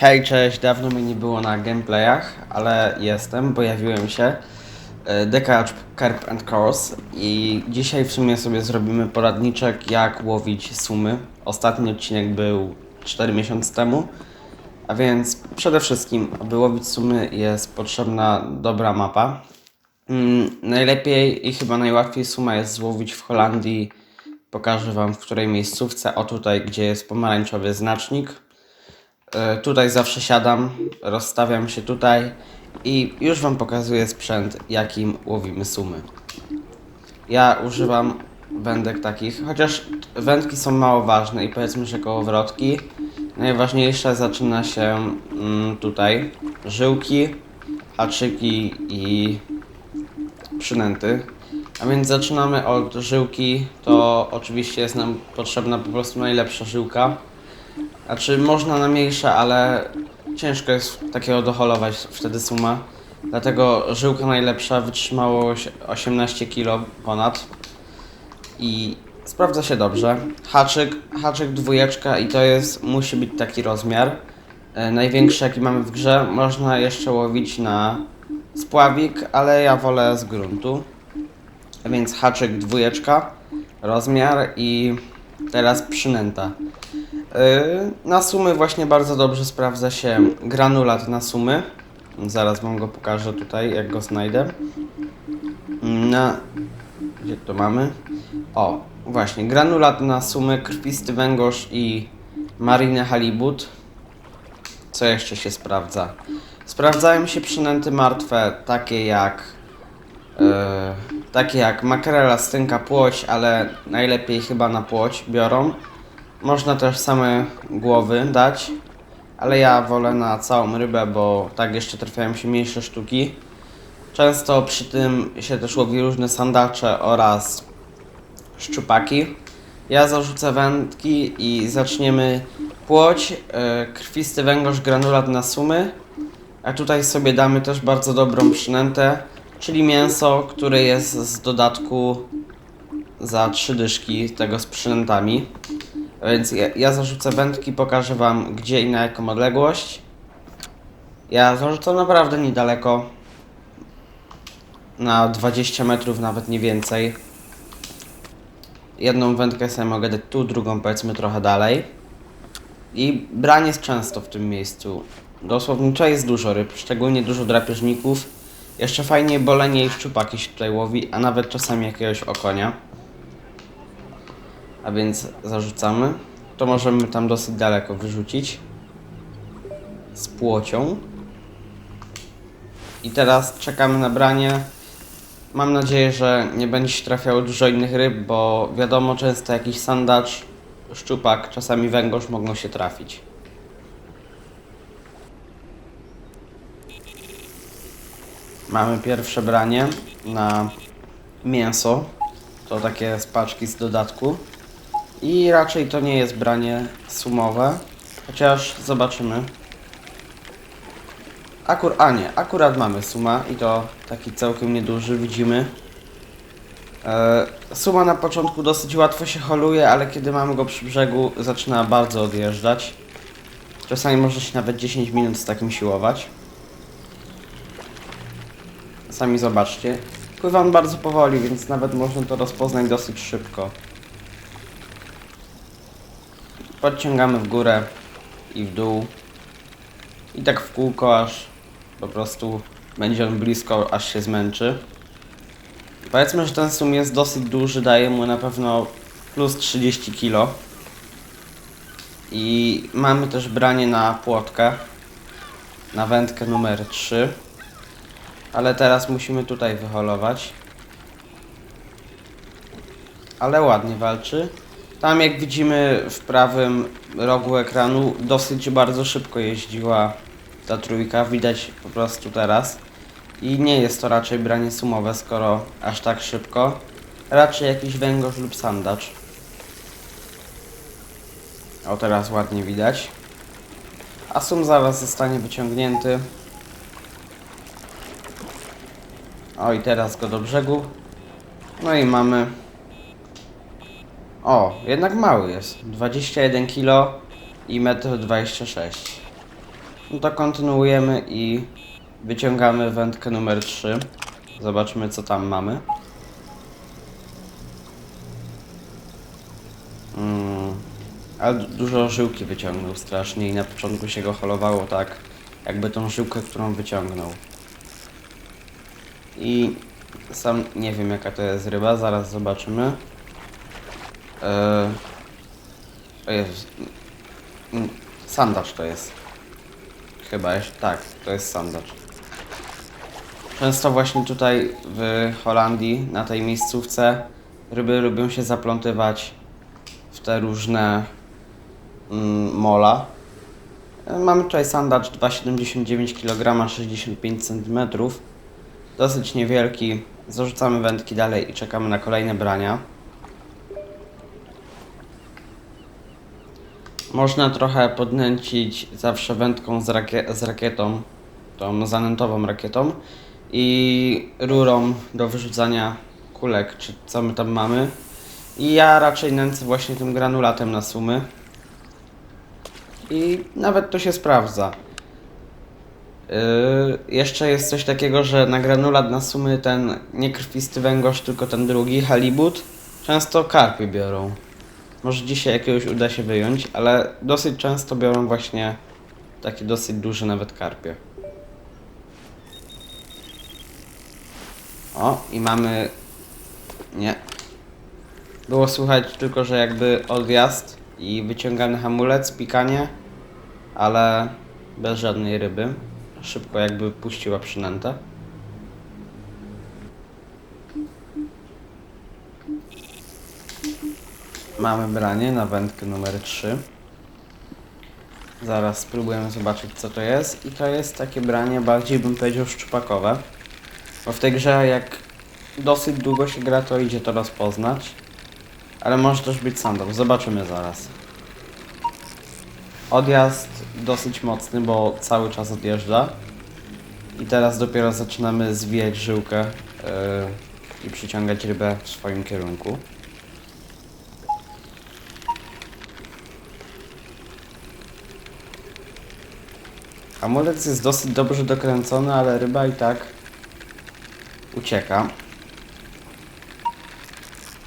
Hej, cześć, dawno mnie nie było na gameplayach, ale jestem, pojawiłem się. E, Decatch Carp and Course i dzisiaj w sumie sobie zrobimy poradniczek jak łowić sumy. Ostatni odcinek był 4 miesiące temu, a więc przede wszystkim, aby łowić sumy jest potrzebna dobra mapa. Mm, najlepiej i chyba najłatwiej suma jest złowić w Holandii. Pokażę Wam w której miejscówce. O tutaj, gdzie jest pomarańczowy znacznik. E, Tutaj zawsze siadam, rozstawiam się tutaj i już Wam pokazuję sprzęt, jakim łowimy sumy. Ja używam wędek takich, chociaż wędki są mało ważne i powiedzmy, że kołowrotki. Najważniejsze zaczyna się mm, tutaj żyłki, haczyki i przynęty. A więc zaczynamy od żyłki, to oczywiście jest nam potrzebna po prostu najlepsza żyłka. Znaczy można na mniejsze, ale ciężko jest takiego doholować wtedy suma. Dlatego żyłka najlepsza wytrzymałość 18 kg ponad i sprawdza się dobrze. Haczyk, haczyk dwójeczka i to jest, musi być taki rozmiar. E, największy jaki mamy w grze. Można jeszcze łowić na spławik, ale ja wolę z gruntu. A więc haczyk dwójeczka, rozmiar i teraz przynęta. Yy, Na sumy właśnie bardzo dobrze sprawdza się granulat na sumy. Zaraz wam go pokażę tutaj, jak go znajdę. Na... Gdzie to mamy? O, właśnie, granulat na sumy, krwisty węgorz i marine halibut. Co jeszcze się sprawdza? Sprawdzają się przynęty martwe, takie jak e, takie jak makrela, stynka, płoć, ale najlepiej chyba na płoć biorą. Można też same głowy dać, ale ja wolę na całą rybę, bo tak jeszcze trafiają się mniejsze sztuki. Często przy tym się też łowi różne sandacze oraz szczupaki. Ja zarzucę wędki i zaczniemy płoć, e, krwisty węgorz, granulat na sumy. A tutaj sobie damy też bardzo dobrą przynętę, czyli mięso, które jest z dodatku za trzy dyszki tego z przynętami. Więc ja, ja zarzucę wędki, pokażę wam gdzie i na jaką odległość. Ja zarzucam naprawdę niedaleko. Na 20 metrów, nawet nie więcej. Jedną wędkę sobie mogę dać tu, drugą powiedzmy trochę dalej. I branie jest często w tym miejscu. Dosłowniczo jest dużo ryb, szczególnie dużo drapieżników. Jeszcze fajnie bolenie i szczupaki się tutaj łowi, a nawet czasami jakiegoś okonia. A więc zarzucamy. To możemy tam dosyć daleko wyrzucić. Z płocią. I teraz czekamy na branie. Mam nadzieję, że nie będzie się trafiało dużo innych ryb, bo wiadomo, często jakiś sandacz, szczupak, czasami węgorz mogą się trafić. Mamy pierwsze branie na mięso. To takie spaczki z dodatku. I raczej to nie jest branie sumowe. Chociaż zobaczymy. Akur, a nie, akurat mamy suma i to taki całkiem nieduży, widzimy. E, suma na początku dosyć łatwo się holuje, ale kiedy mamy go przy brzegu zaczyna bardzo odjeżdżać. Czasami może się nawet 10 minut z takim siłować. Sami zobaczcie. Pływa on bardzo powoli, więc nawet można to rozpoznać dosyć szybko. Podciągamy w górę i w dół. I tak w kółko, aż po prostu będzie on blisko, aż się zmęczy. Powiedzmy, że ten sum jest dosyć duży, daje mu na pewno plus 30 kg. I mamy też branie na płotkę, na wędkę numer 3. Ale teraz musimy tutaj wyholować. Ale ładnie walczy. Tam jak widzimy w prawym rogu ekranu dosyć bardzo szybko jeździła ta trójka, widać po prostu teraz. I nie jest to raczej branie sumowe, skoro aż tak szybko. Raczej jakiś węgorz lub sandacz. O teraz ładnie widać. A sum zaraz zostanie wyciągnięty. O i teraz go do brzegu. No i mamy o, jednak mały jest. 21 kg i 1,26 m. No to kontynuujemy i wyciągamy wędkę numer 3. Zobaczmy co tam mamy. Mm, ale du- dużo żyłki wyciągnął strasznie i na początku się go holowało tak, jakby tą żyłkę, którą wyciągnął. I sam nie wiem jaka to jest ryba, zaraz zobaczymy. O Jezus. Mm, Sandacz to jest. Chyba, jeszcze- tak, to jest sandacz. Często właśnie tutaj w Holandii, na tej miejscówce, ryby lubią się zaplątywać w te różne mm, mola. E, Mamy tutaj sandacz 2,79 kg, 65 cm. Dosyć niewielki. Zarzucamy wędki dalej i czekamy na kolejne brania. Można trochę podnęcić zawsze wędką z, rakie- z rakietą, tą zanętową rakietą i rurą do wyrzucania kulek, czy co my tam mamy. I ja raczej nęcę właśnie tym granulatem na sumy. I nawet to się sprawdza. Yy, jeszcze jest coś takiego, że na granulat na sumy ten nie krwisty węgorz, tylko ten drugi, halibut, często karpy biorą. Może dzisiaj jakiegoś uda się wyjąć, ale dosyć często biorą właśnie takie dosyć duże nawet karpie. O, i mamy... Nie. Było słychać tylko, że jakby odjazd i wyciągany hamulec, pikanie, ale bez żadnej ryby. Szybko jakby puściła przynętę. Mamy branie na wędkę numer 3. Zaraz spróbujemy zobaczyć co to jest. I to jest takie branie bardziej bym powiedział szczupakowe. Bo w tej grze jak dosyć długo się gra to idzie to rozpoznać. Ale może też być sandał. Zobaczymy zaraz. Odjazd dosyć mocny, bo cały czas odjeżdża. I teraz dopiero zaczynamy zwijać żyłkę yy, i przyciągać rybę w swoim kierunku. Hamulec jest dosyć dobrze dokręcony, ale ryba i tak ucieka.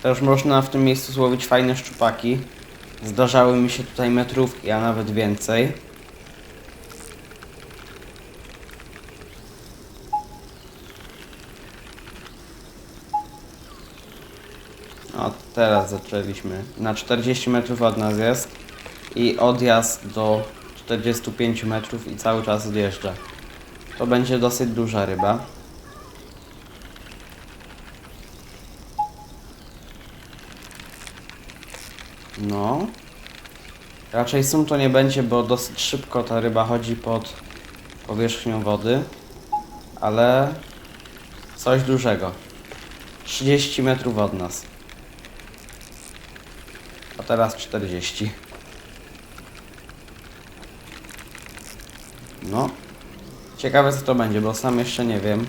Też można w tym miejscu złowić fajne szczupaki. Zdarzały mi się tutaj metrówki, a nawet więcej. O, teraz zaczęliśmy. Na 40 metrów od nas jest i odjazd do 45 metrów i cały czas odjeżdża. To będzie dosyć duża ryba. No. Raczej sum to nie będzie, bo dosyć szybko ta ryba chodzi pod powierzchnią wody. Ale coś dużego. 30 metrów od nas. A teraz 40. No. Ciekawe co to będzie, bo sam jeszcze nie wiem.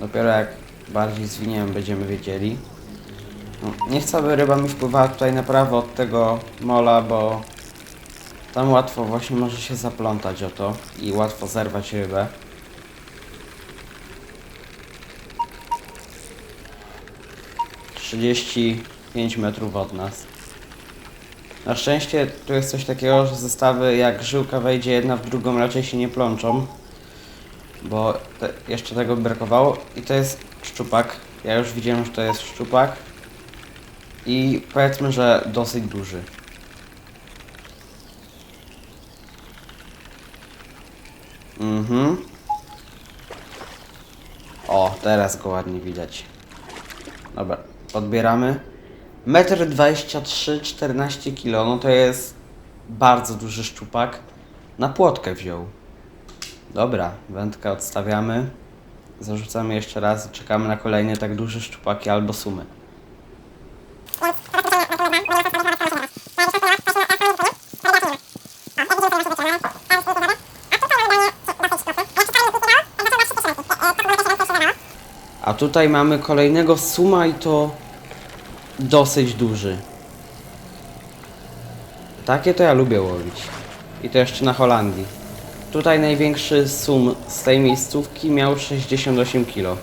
Dopiero jak bardziej zwiniemy będziemy wiedzieli. No, nie chcę, aby ryba mi wpływała tutaj na prawo od tego mola, bo tam łatwo właśnie może się zaplątać o to i łatwo zerwać rybę. Trzydzieści pięć metrów od nas. Na szczęście tu jest coś takiego, że zestawy jak żyłka wejdzie jedna w drugą raczej się nie plączą. Bo te, jeszcze tego brakowało. I to jest szczupak. Ja już widziałem, że to jest szczupak. I powiedzmy, że dosyć duży. Mhm. O, teraz go ładnie widać. Dobra, odbieramy. 1,23 m, 14 kg, no to jest bardzo duży szczupak. Na płotkę wziął. Dobra, wędkę odstawiamy. Zarzucamy jeszcze raz i czekamy na kolejne tak duże szczupaki albo sumy. A tutaj mamy kolejnego suma i to dosyć duży. Takie to ja lubię łowić. I to jeszcze na Holandii. Tutaj największy sum z tej miejscówki miał 68 kg.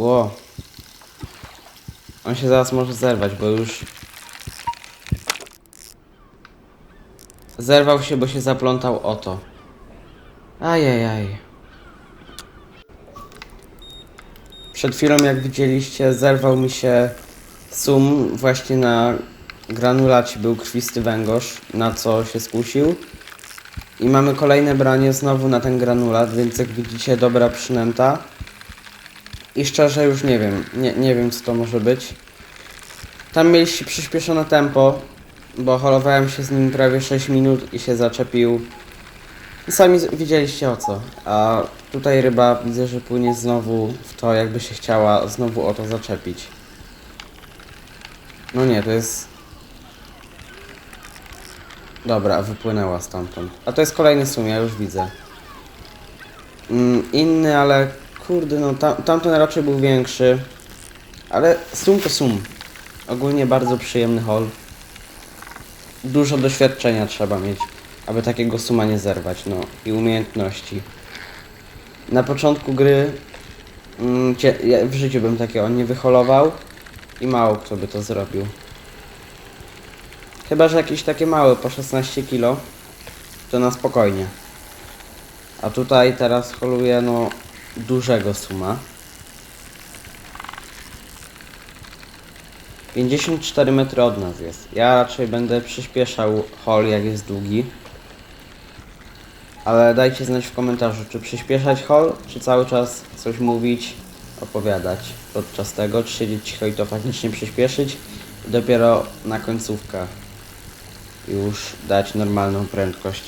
Ło. On się zaraz może zerwać, bo już... Zerwał się, bo się zaplątał o to. Ajajaj. Przed chwilą, jak widzieliście, zerwał mi się sum właśnie na granulacie był krwisty węgorz, na co się skusił. I mamy kolejne branie znowu na ten granulat, więc jak widzicie, dobra przynęta. I szczerze już nie wiem, nie, nie wiem co to może być. Tam mieliście przyspieszone tempo, bo holowałem się z nim prawie 6 minut i się zaczepił. Sami widzieliście o co. A tutaj ryba widzę, że płynie znowu w to, jakby się chciała znowu o to zaczepić. No nie, to jest... Dobra, wypłynęła stamtąd. A to jest kolejny sum, ja już widzę. Mm, inny, ale kurde, no tam, tamten raczej był większy. Ale sum to sum. Ogólnie bardzo przyjemny hol. Dużo doświadczenia trzeba mieć, aby takiego suma nie zerwać, no i umiejętności. Na początku gry mm, cie, ja w życiu bym takiego nie wyholował i mało kto by to zrobił. Chyba, że jakieś takie małe po 16 kilo, to na spokojnie. A tutaj teraz holuję no dużego suma. 54 metry od nas jest. Ja raczej będę przyspieszał hol jak jest długi. Ale dajcie znać w komentarzu, czy przyspieszać hol, czy cały czas coś mówić, opowiadać podczas tego, czy siedzieć cicho i to faktycznie przyspieszyć dopiero na końcówkę już dać normalną prędkość.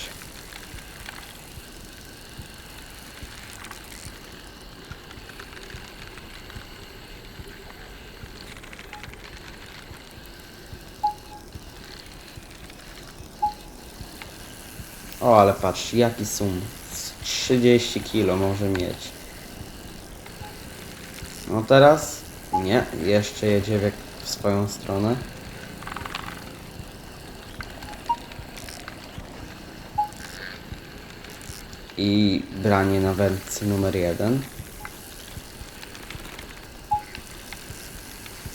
O, ale patrz, jaki sum. Z 30 kilo może mieć. No teraz? Nie, jeszcze jedzie w, w swoją stronę. I branie na wędce numer jeden.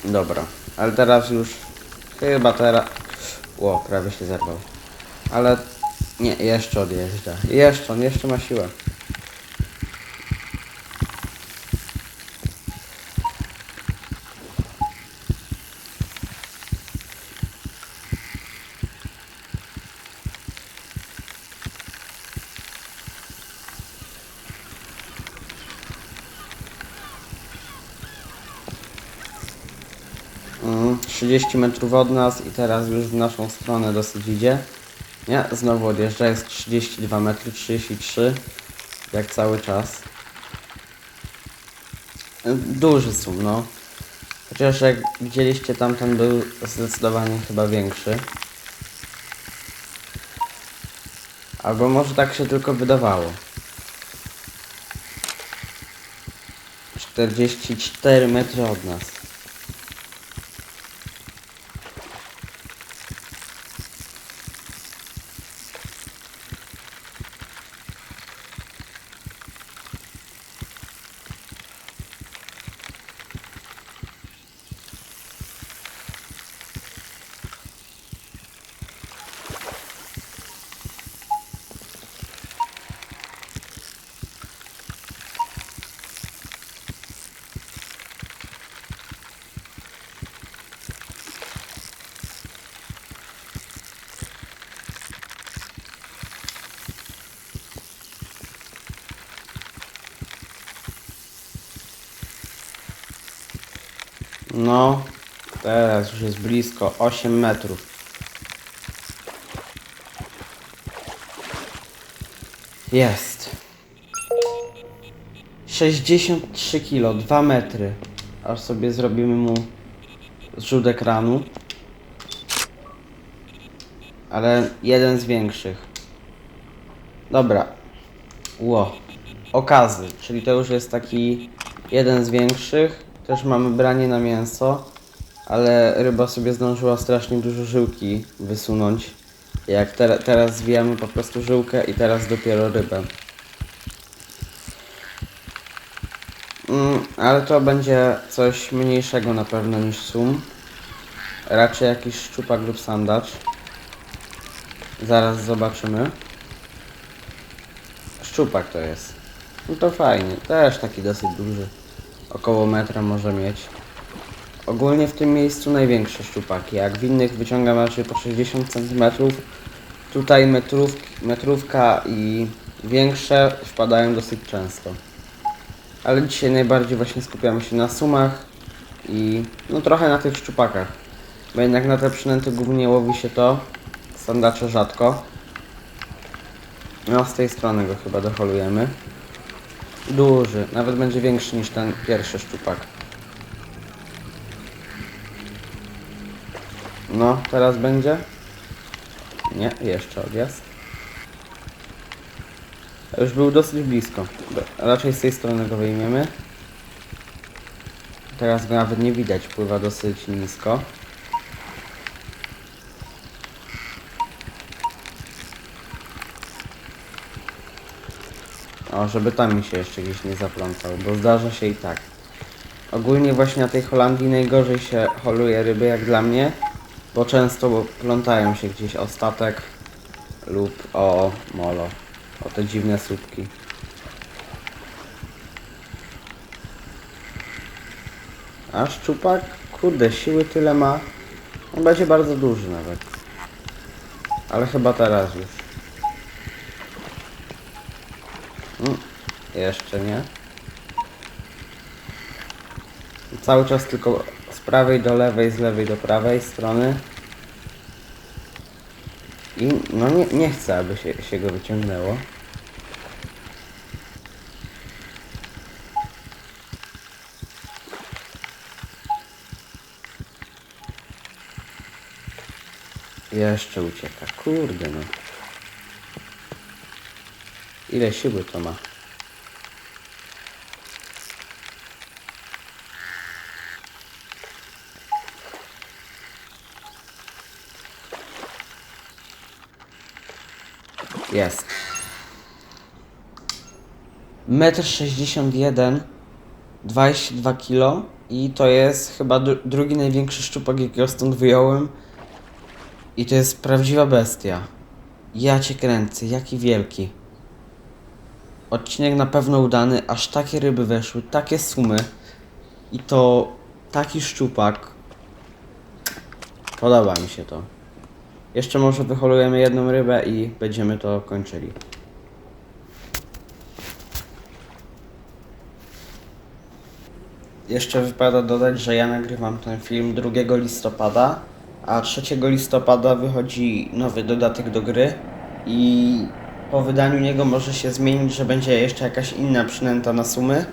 Dobra, ale teraz już chyba teraz... Ło, prawie się zerwał. Ale nie, jeszcze odjeżdża. Jeszcze, on jeszcze ma siłę. Mm, 30 metrów od nas i teraz już w naszą stronę dosyć idzie. Nie, znowu odjeżdża, jest 32 metry, 33, jak cały czas. Duży sum, no. Chociaż jak widzieliście, tamten był zdecydowanie chyba większy. Albo może tak się tylko wydawało. 44 metry od nas. No, teraz już jest blisko 8 metrów. Jest. 63 kilo, 2 metry. Aż sobie zrobimy mu zrzut ekranu. Ale jeden z większych. Dobra. Ło. Okazy, czyli to już jest taki jeden z większych. Też mamy branie na mięso, ale ryba sobie zdążyła strasznie dużo żyłki wysunąć. Jak te, teraz zwijamy po prostu żyłkę i teraz dopiero rybę. Mm, ale to będzie coś mniejszego na pewno niż sum. Raczej jakiś szczupak lub sandacz. Zaraz zobaczymy. Szczupak to jest. No to fajnie. Też taki dosyć duży. Około metra może mieć. Ogólnie w tym miejscu największe szczupaki. Jak w innych wyciągam raczej po 60 cm. Tutaj metrów, metrówka i większe wpadają dosyć często. Ale dzisiaj najbardziej właśnie skupiamy się na sumach i no trochę na tych szczupakach. Bo jednak na te przynęty głównie łowi się to. Sandacze rzadko. No z tej strony go chyba doholujemy. Duży, nawet będzie większy niż ten pierwszy szczupak. No, teraz będzie? Nie, jeszcze odjazd. Już był dosyć blisko. Raczej z tej strony go wyjmiemy. Teraz go nawet nie widać, pływa dosyć nisko. O, żeby tam mi się jeszcze gdzieś nie zaplątał, bo zdarza się i tak. Ogólnie właśnie na tej Holandii najgorzej się holuje ryby, jak dla mnie, bo często plątają się gdzieś o statek lub o molo, o te dziwne słupki. A szczupak, kurde, siły tyle ma. On będzie bardzo duży nawet. Ale chyba teraz już. Mm, jeszcze nie. Cały czas tylko z prawej do lewej, z lewej do prawej strony. I no nie, nie chcę, aby się, się go wyciągnęło. Jeszcze ucieka. Kurde no. Ile siły to ma? Jest. Metr sześćdziesiąt jeden, 22 kilo i to jest chyba dru- drugi największy szczupak, jakiego stąd wyjąłem. I to jest prawdziwa bestia. Ja cię kręcę, jaki wielki. Odcinek na pewno udany, aż takie ryby weszły, takie sumy. I to taki szczupak. Podoba mi się to. Jeszcze może wyholujemy jedną rybę i będziemy to kończyli. Jeszcze wypada dodać, że ja nagrywam ten film 2 listopada, a 3 listopada wychodzi nowy dodatek do gry i po wydaniu niego może się zmienić, że będzie jeszcze jakaś inna przynęta na sumy,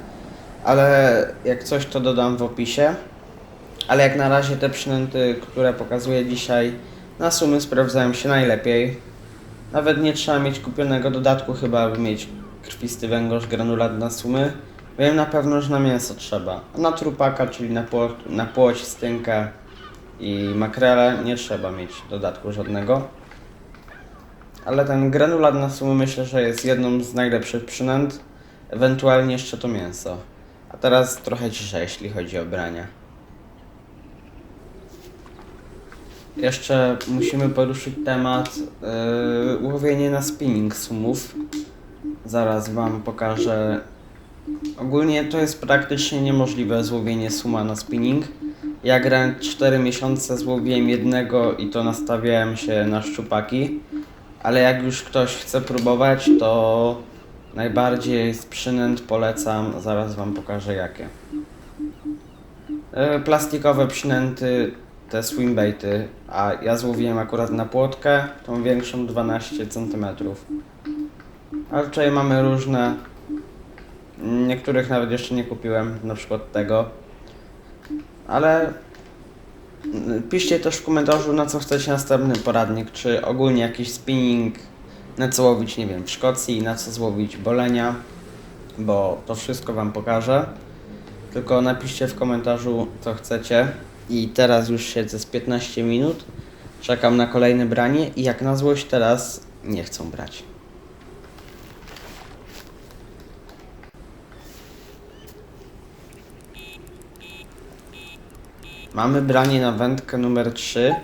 ale jak coś to dodam w opisie. Ale jak na razie te przynęty, które pokazuję dzisiaj, na sumy sprawdzają się najlepiej. Nawet nie trzeba mieć kupionego dodatku chyba, aby mieć krwisty węgorz granulat na sumy. Wiem na pewno, że na mięso trzeba. A na trupaka, czyli na, pło, na płoć, stynkę i makrele nie trzeba mieć dodatku żadnego. Ale ten granulat na sumy myślę, że jest jedną z najlepszych przynęt. Ewentualnie jeszcze to mięso. A teraz trochę ciszej, jeśli chodzi o brania. Jeszcze musimy poruszyć temat yy, łowienie na spinning sumów. Zaraz Wam pokażę. Ogólnie to jest praktycznie niemożliwe złowienie suma na spinning. Ja grałem 4 miesiące, złowiłem jednego i to nastawiałem się na szczupaki. Ale jak już ktoś chce próbować, to najbardziej z przynęt polecam. Zaraz Wam pokażę jakie. E, Plastikowe przynęty, te swimbaity, a ja złowiłem akurat na płotkę, tą większą 12 cm. Ale tutaj mamy różne, niektórych nawet jeszcze nie kupiłem, na przykład tego. Ale piszcie też w komentarzu na co chcecie następny poradnik, czy ogólnie jakiś spinning, na co łowić, nie wiem, w Szkocji, na co złowić bolenia, bo to wszystko Wam pokażę. Tylko napiszcie w komentarzu, co chcecie. I teraz już siedzę z 15 minut. Czekam na kolejne branie i jak na złość teraz nie chcą brać. Mamy branie na wędkę numer 3.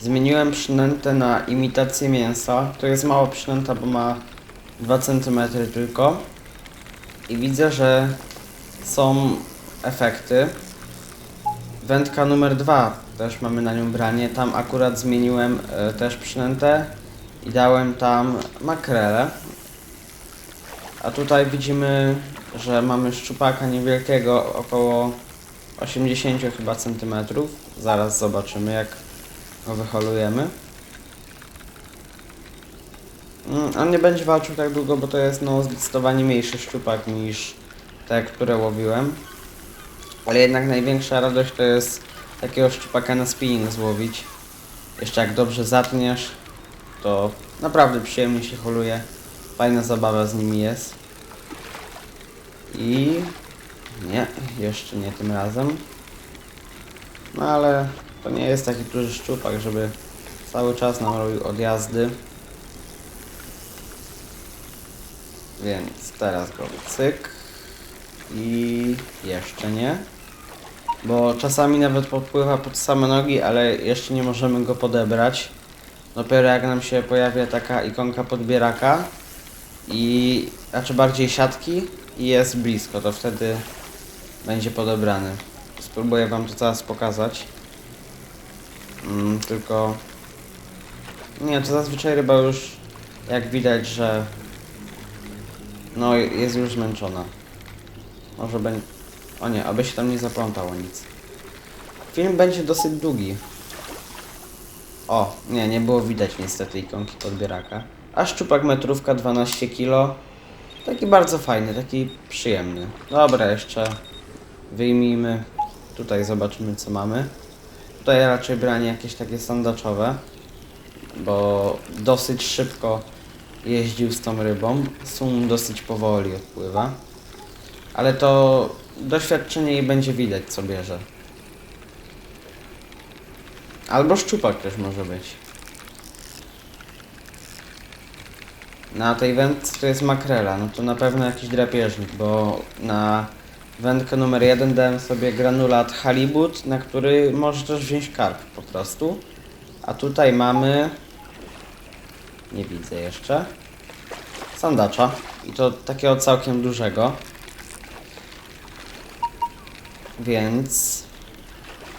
Zmieniłem przynętę na imitację mięsa. To jest mała przynęta, bo ma 2 cm tylko. I widzę, że są efekty. Wędka numer dwa też mamy na nią branie. Tam akurat zmieniłem e, też przynętę i dałem tam makrelę. A tutaj widzimy, że mamy szczupaka niewielkiego, około 80 chyba centymetrów. Zaraz zobaczymy jak go wyholujemy. Mm, On nie będzie walczył tak długo, bo to jest no zdecydowanie mniejszy szczupak niż te, które łowiłem. Ale jednak największa radość to jest takiego szczupaka na spinning złowić. Jeszcze jak dobrze zatniesz, to naprawdę przyjemnie się holuje. Fajna zabawa z nimi jest. I nie, jeszcze nie tym razem. No ale to nie jest taki duży szczupak, żeby cały czas nam robił odjazdy. Więc teraz go cyk. I jeszcze nie. Bo czasami nawet podpływa pod same nogi, ale jeszcze nie możemy go podebrać. Dopiero jak nam się pojawia taka ikonka podbieraka i raczej bardziej siatki i jest blisko, to wtedy będzie podebrany. Spróbuję wam to teraz pokazać. Mm, tylko nie, to zazwyczaj ryba już jak widać, że no jest już zmęczona. Może będzie... O nie, aby się tam nie zaplątało nic. Film będzie dosyć długi. O, nie, nie było widać niestety ikonki podbieraka. A szczupak metrówka 12 kg. Taki bardzo fajny, taki przyjemny. Dobra, jeszcze wyjmijmy. Tutaj zobaczymy co mamy. Tutaj raczej branie jakieś takie sandaczowe. Bo dosyć szybko jeździł z tą rybą. Sum dosyć powoli odpływa. Ale to doświadczenie i będzie widać co bierze. Albo szczupak też może być. Na tej wędce to jest makrela, no to na pewno jakiś drapieżnik, bo na wędkę numer jeden dałem sobie granulat halibut, na który może też wziąć karp po prostu. A tutaj mamy... Nie widzę jeszcze. Sandacza. I to takiego całkiem dużego. Więc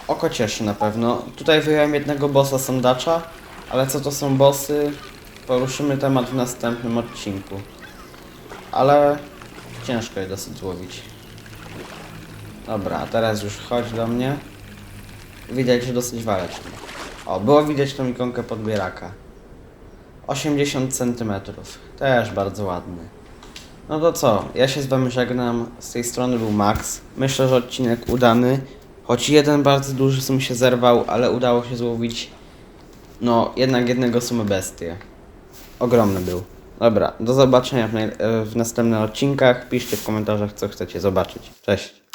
oko cieszy na pewno. Tutaj wyjąłem jednego bossa sandacza, ale co to są bossy, poruszymy temat w następnym odcinku. Ale ciężko je dosyć złowić. Dobra, teraz już chodź do mnie. Widać, że dosyć waleczny. O, było widać tą ikonkę podbieraka. 80 cm. Też bardzo ładny. No to co, ja się z wami żegnam. Z tej strony był Max. Myślę, że odcinek udany. Choć jeden bardzo duży sum się zerwał, ale udało się złowić. No, jednak jednego sumy bestię. Ogromny był. Dobra, do zobaczenia w, w następnych odcinkach. Piszcie w komentarzach, co chcecie zobaczyć. Cześć.